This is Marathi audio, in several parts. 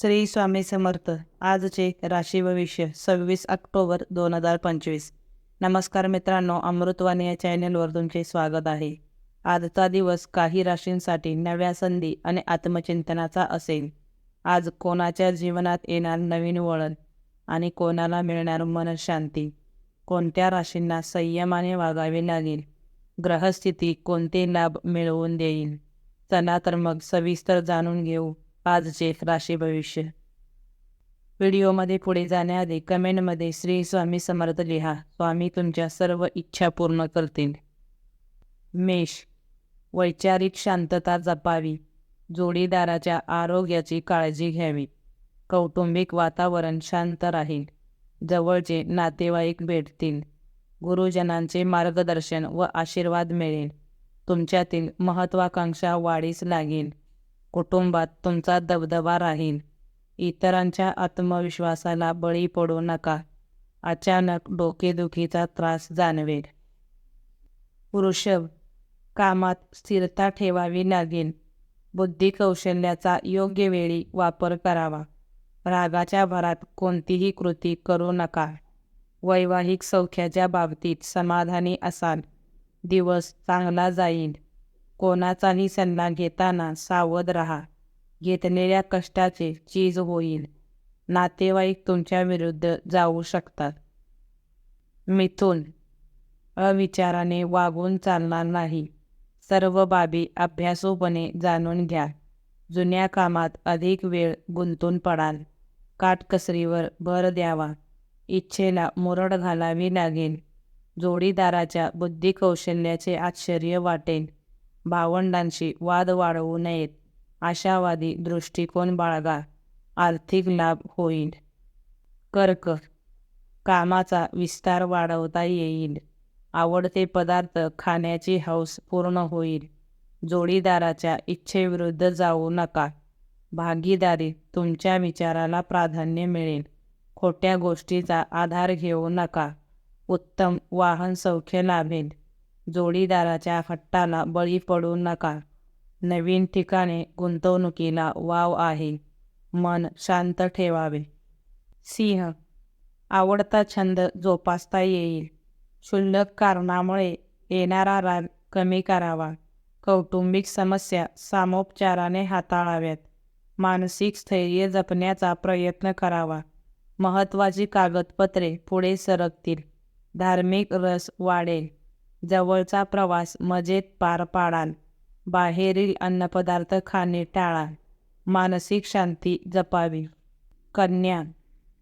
श्री स्वामी समर्थ. आजचे राशी भविष्य सव्वीस ऑक्टोबर दोन हजार पंचवीस. नमस्कार मित्रांनो अमृतवाणी या चॅनलवर तुमचे स्वागत आहे. आजचा दिवस काही राशींसाठी नव्या संधी आणि आत्मचिंतनाचा असेल. आज कोणाच्या जीवनात येणार नवीन वळण आणि कोणाला मिळणार मनशांती? कोणत्या राशींना संयमाने वागावे लागेल? ग्रहस्थिती कोणते लाभ मिळवून देईल? चला तर मग सविस्तर जाणून घेऊ. आजचे राशी भविष्य. व्हिडिओमध्ये पुढे जाण्याआधी कमेंटमध्ये श्री स्वामी समर्थ लिहा. स्वामी तुमच्या सर्व इच्छा पूर्ण करतील. मेष. वैचारिक शांतता जपावी. जोडीदाराच्या आरोग्याची काळजी घ्यावी. कौटुंबिक वातावरण शांत राहील. जवळचे नातेवाईक भेटतील. गुरुजनांचे मार्गदर्शन व आशीर्वाद मिळेल. तुमच्यातील महत्त्वाकांक्षा वाढीस लागेल. कुटुंबात तुमचा दबदबा राहील. इतरांच्या आत्मविश्वासाला बळी पडू नका. अचानक डोकेदुखीचा त्रास जाणवेल. वृषभ कामात स्थिरता ठेवावी लागेल. बुद्धी कौशल्याचा योग्य वेळी वापर करावा. रागाच्या भरात कोणतीही कृती करू नका. वैवाहिक सौख्याच्या बाबतीत समाधानी असाल. दिवस चांगला जाईल. कोणाचाही सल्ला घेताना सावध राहा. घेतलेल्या कष्टाचे चीज होईल. नातेवाईक तुमच्या विरुद्ध जाऊ शकतात. मिथून अविचाराने वागून चालणार नाही. सर्व बाबी अभ्यासूपणे जाणून घ्या. जुन्या कामात अधिक वेळ गुंतून पडाल. काटकसरीवर भर द्यावा. इच्छेला मुरड घालावी लागेल. जोडीदाराच्या बुद्धिकौशल्याचे आश्चर्य वाटेल. भावंडांशी वाद वाढवू नयेत. आशावादी दृष्टिकोन बाळगा. आर्थिक लाभ होईल. कर्क कामाचा विस्तार वाढवता येईल. आवडते पदार्थ खाण्याची हौस पूर्ण होईल. जोडीदाराच्या इच्छेविरुद्ध जाऊ नका. भागीदारी तुमच्या विचाराला प्राधान्य मिळेल. खोट्या गोष्टीचा आधार घेऊ नका. उत्तम वाहन सौख्य लाभेल. जोडीदाराच्या हट्टाला बळी पडू नका. नवीन ठिकाणे गुंतवणुकीला वाव आहे. मन शांत ठेवावे. सिंह आवडता छंद जोपासता येईल. क्षुल्लक कारणामुळे येणारा राग कमी करावा. कौटुंबिक समस्या सामोपचाराने हाताळाव्यात. मानसिक स्थैर्य जपण्याचा प्रयत्न करावा. महत्त्वाची कागदपत्रे पुढे सरकतील. धार्मिक रस वाढेल. जवळचा प्रवास मजेत पार पाडाल. बाहेरील अन्नपदार्थ खाणे टाळा मानसिक शांती जपावी. कन्या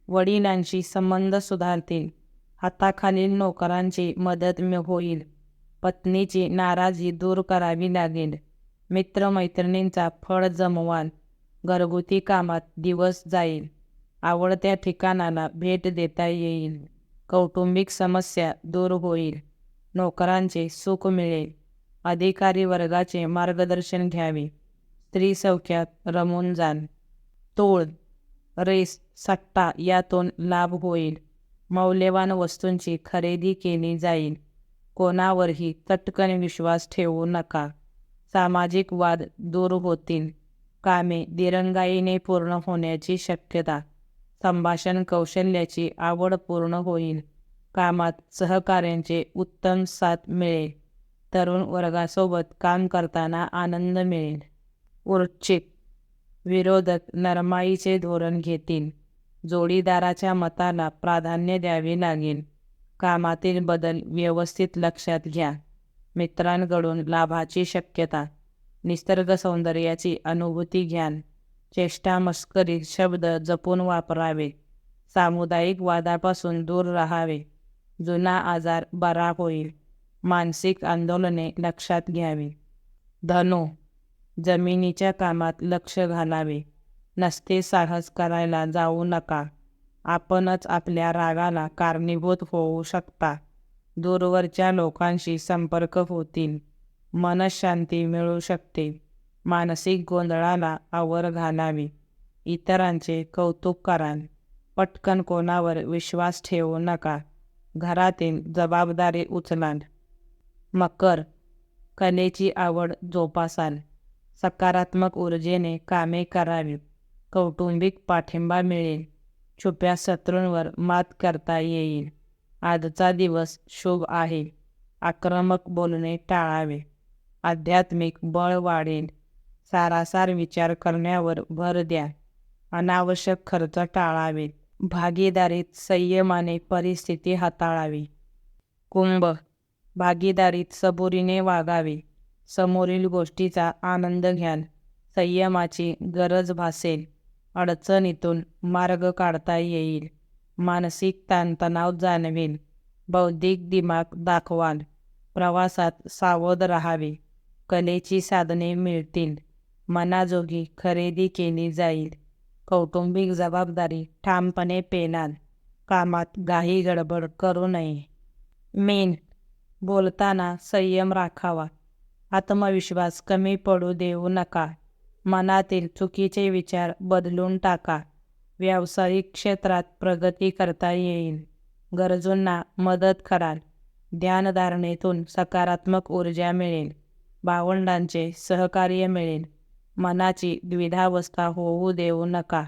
वडिलांशी संबंध सुधारतील. हाताखालील नोकरांची मदत होईल. पत्नीची नाराजी दूर करावी लागेल. मित्रमैत्रिणींचा फळ जमवाल. घरगुती कामात दिवस जाईल. आवडत्या ठिकाणाला भेट देता येईल. कौटुंबिक समस्या दूर होईल. नोकरांचे सुख मिळेल. अधिकारी वर्गाचे मार्गदर्शन घ्यावे. स्त्री सौख्यात रमून जाण. तोळ रेस सट्टा यातून लाभ होईल. मौल्यवान वस्तूंची खरेदी केली जाईल. कोणावरही चटकन विश्वास ठेवू नका. सामाजिक वाद दूर होतील. कामे दिरंगाईने पूर्ण होण्याची शक्यता. संभाषण कौशल्याची आवड पूर्ण होईल. कामात सहकार्यांचे उत्तम साथ मिळेल. तरुण वर्गासोबत काम करताना आनंद मिळेल. वृश्चिक विरोधक नरमाईचे धोरण घेतील. जोडीदाराच्या मताला प्राधान्य द्यावे लागेल. कामातील बदल व्यवस्थित लक्षात घ्या. मित्रांकडून लाभाची शक्यता. निसर्ग सौंदर्याची अनुभूती घ्याल. चेष्टा मस्करी शब्द जपून वापरावे. सामुदायिक वादापासून दूर राहावे. जुना आजार बरा होईल. मानसिक आंदोलने लक्षात घ्यावी. धनो जमिनीच्या कामात लक्ष घालावे. नसते साहस करायला जाऊ नका. आपणच आपल्या रागाला कारणीभूत होऊ शकता. दूरवरच्या लोकांशी संपर्क होतील. मनशांती मिळू शकते. मानसिक गोंधळाला आवर घालावी. इतरांचे कौतुक करा पटकन कोणावर विश्वास ठेवू नका. घरातील जबाबदारी उचलान. मकर कलेची आवड जोपासाल सकारात्मक ऊर्जेने कामे करावी. कौटुंबिक पाठिंबा मिळेल. छुप्या शत्रूंवर मात करता येईल. आजचा दिवस शुभ आहे. आक्रमक बोलणे टाळावे. आध्यात्मिक बळ वाढेल. सारासार विचार करण्यावर भर द्या. अनावश्यक खर्च टाळावे भागीदारीत संयमाने परिस्थिती हाताळावी. कुंभ भागीदारीत सबुरीने वागावे. समोरील गोष्टीचा आनंद घ्याल. संयमाची गरज भासेल. अडचणीतून मार्ग काढता येईल. मानसिक ताणतणाव जाणवेल. बौद्धिक दिमाग दाखवाल. प्रवासात सावध राहावे. कलेची साधने मिळतील. मनाजोगी खरेदी केली जाईल. कौटुंबिक जबाबदारी ठामपणे पेनाल कामात घाई गडबड करू नये. मेन बोलताना संयम राखावा. आत्मविश्वास कमी पडू देऊ नका. मनातील चुकीचे विचार बदलून टाका. व्यावसायिक क्षेत्रात प्रगती करता येईल. गरजूंना मदत कराल. ध्यानधारणेतून सकारात्मक ऊर्जा मिळेल. भावंडांचे सहकार्य मिळेल. मनाची द्विधावस्था होऊ देऊ नका.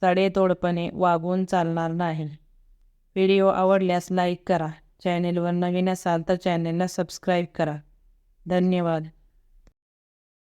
सडेतोडपणे वागून चालणार नाही. व्हिडिओ आवडल्यास लाईक करा. चॅनेलवर नवीन असाल तर चॅनेलला सबस्क्राईब करा. धन्यवाद.